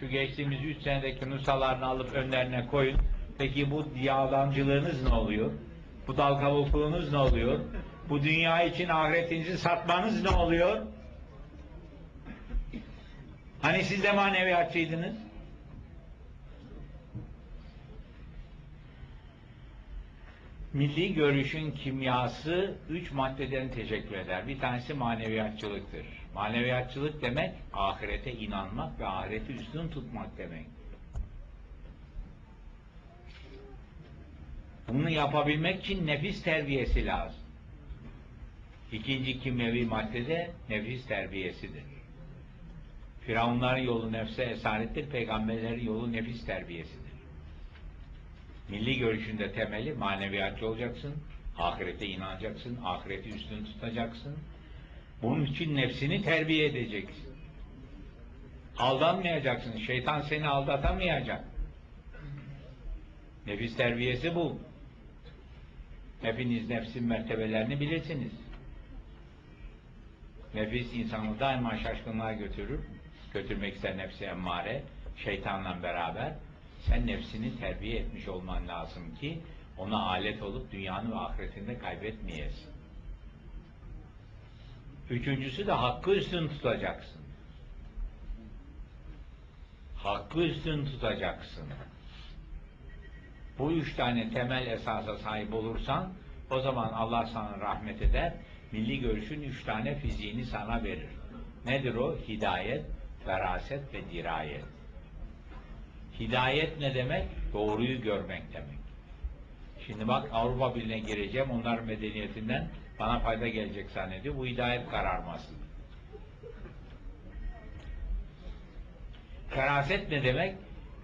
Şu geçtiğimiz üç senedeki nusalarını alıp önlerine koyun. Peki bu yağlancılığınız ne oluyor? Bu dal kavukluğunuz ne oluyor? Bu dünya için ahiretinizi satmanız ne oluyor? Hani siz de maneviyatçıydınız? Milli görüşün kimyası üç maddeden teşekkür eder. Bir tanesi maneviyatçılıktır. Maneviyatçılık demek ahirete inanmak ve ahireti üstün tutmak demek. Bunu yapabilmek için nefis terbiyesi lazım. İkinci kimyevi madde de nefis terbiyesidir. Firavunların yolu nefse esarettir, peygamberlerin yolu nefis terbiyesidir. Milli görüşünde temeli maneviyatçı olacaksın, ahirete inanacaksın, ahireti üstün tutacaksın. Bunun için nefsini terbiye edeceksin. Aldanmayacaksın, şeytan seni aldatamayacak. Nefis terbiyesi bu. Hepiniz nefsin mertebelerini bilirsiniz. Nefis insanı daima şaşkınlığa götürür. Götürmek ister nefsi emmare, şeytanla beraber. Sen nefsini terbiye etmiş olman lazım ki ona alet olup dünyanın ve ahiretinde kaybetmeyesin. Üçüncüsü de hakkı üstün tutacaksın. Hakkı üstün tutacaksın. Bu üç tane temel esasa sahip olursan o zaman Allah sana rahmet eder. Milli görüşün üç tane fiziğini sana verir. Nedir o? Hidayet, feraset ve dirayet. Hidayet ne demek? Doğruyu görmek demek. Şimdi bak Avrupa Birliği'ne gireceğim, onlar medeniyetinden bana fayda gelecek zannediyor. Bu hidayet kararması. Feraset ne demek?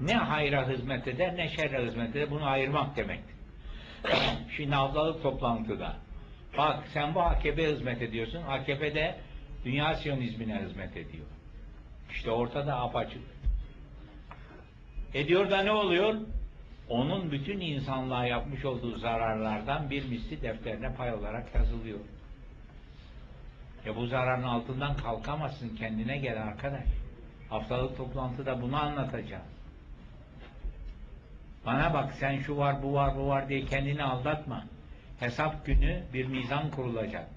Ne hayra hizmet eder, ne şerre hizmet eder. Bunu ayırmak demek. Şimdi haftalık toplantıda. Bak sen bu AKP hizmet ediyorsun. AKP de dünya siyonizmine hizmet ediyor. İşte ortada apaçık. Ediyor da ne oluyor? Onun bütün insanlığa yapmış olduğu zararlardan bir misli defterine pay olarak yazılıyor. Ya bu zararın altından kalkamazsın. Kendine gel arkadaş. Haftalık toplantıda bunu anlatacağım. Bana bak sen şu var bu var bu var diye kendini aldatma. Hesap günü bir mizan kurulacak.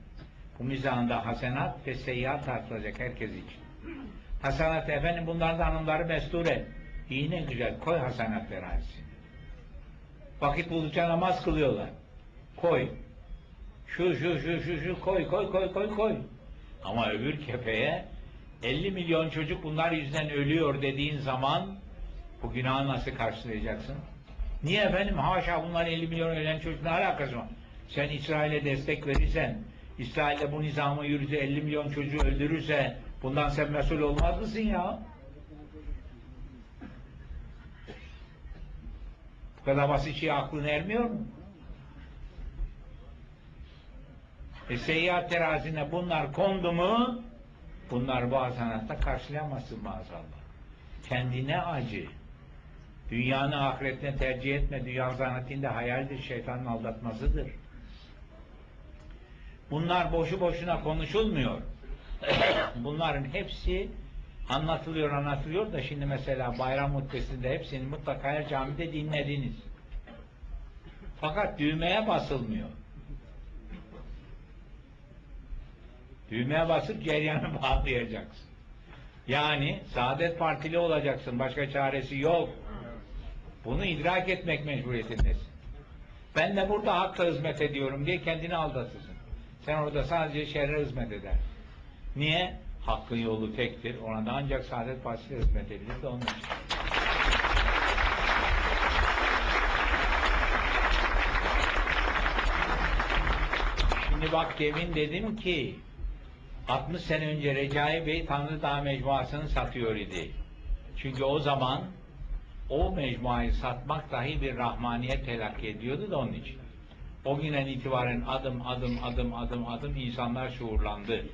Bu mizanda hasenat ve seyyiat tartılacak herkes için. Hasenat efendim bunlardan hanımları mestur et. İyi güzel koy hasenat verarsin. Vakit buldukça namaz kılıyorlar. Koy. Şu şu şu şu şu koy koy koy koy koy. Ama öbür kefeye 50 milyon çocuk bunlar yüzünden ölüyor dediğin zaman bu günahı nasıl karşılayacaksın? Niye efendim? Haşa bunlar 50 milyon ölen çocuk ne alakası var? Sen İsrail'e destek verirsen, İsrail'de bu nizamı yürütse 50 milyon çocuğu öldürürse bundan sen mesul olmaz mısın ya? Kadar basit şey aklın ermiyor mu? E seyyar terazine bunlar kondu mu bunlar bu hasanatta karşılayamazsın maazallah. Kendine acı. Dünyanı ahiretine tercih etme. Dünya zanetinde hayaldir, şeytanın aldatmasıdır. Bunlar boşu boşuna konuşulmuyor. Bunların hepsi anlatılıyor anlatılıyor da şimdi mesela bayram hutbesinde hepsini mutlaka her camide dinlediniz. Fakat düğmeye basılmıyor. Düğmeye basıp ceryanı bağlayacaksın. Yani Saadet Partili olacaksın. Başka çaresi yok. Bunu idrak etmek mecburiyetindesin. Ben de burada hakka hizmet ediyorum diye kendini aldatırsın. Sen orada sadece şerre hizmet eder. Niye? Hakkın yolu tektir. Ona da ancak Saadet Partisi hizmet edilir de onun için. Şimdi bak demin dedim ki 60 sene önce Recai Bey Tanrı Dağ Mecmuası'nı satıyor idi. Çünkü o zaman o mecmuayı satmak dahi bir rahmaniyet telakki ediyordu da onun için. O günden itibaren adım adım adım adım adım insanlar şuurlandı.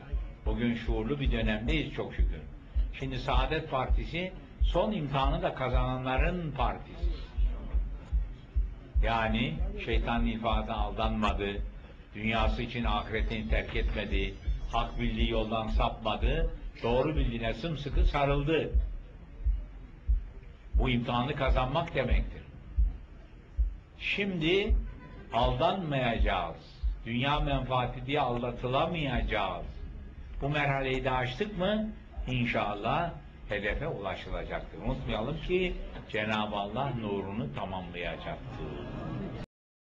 Bugün şuurlu bir dönemdeyiz çok şükür. Şimdi Saadet Partisi son imtihanı da kazananların partisi. Yani şeytan ifade aldanmadı, dünyası için ahiretini terk etmedi, hak bildiği yoldan sapmadı, doğru bildiğine sımsıkı sarıldı. Bu imtihanı kazanmak demektir. Şimdi aldanmayacağız. Dünya menfaati diye aldatılamayacağız. Bu merhaleyi de açtık mı inşallah hedefe ulaşılacaktır. Unutmayalım ki Cenab-ı Allah nurunu tamamlayacaktır.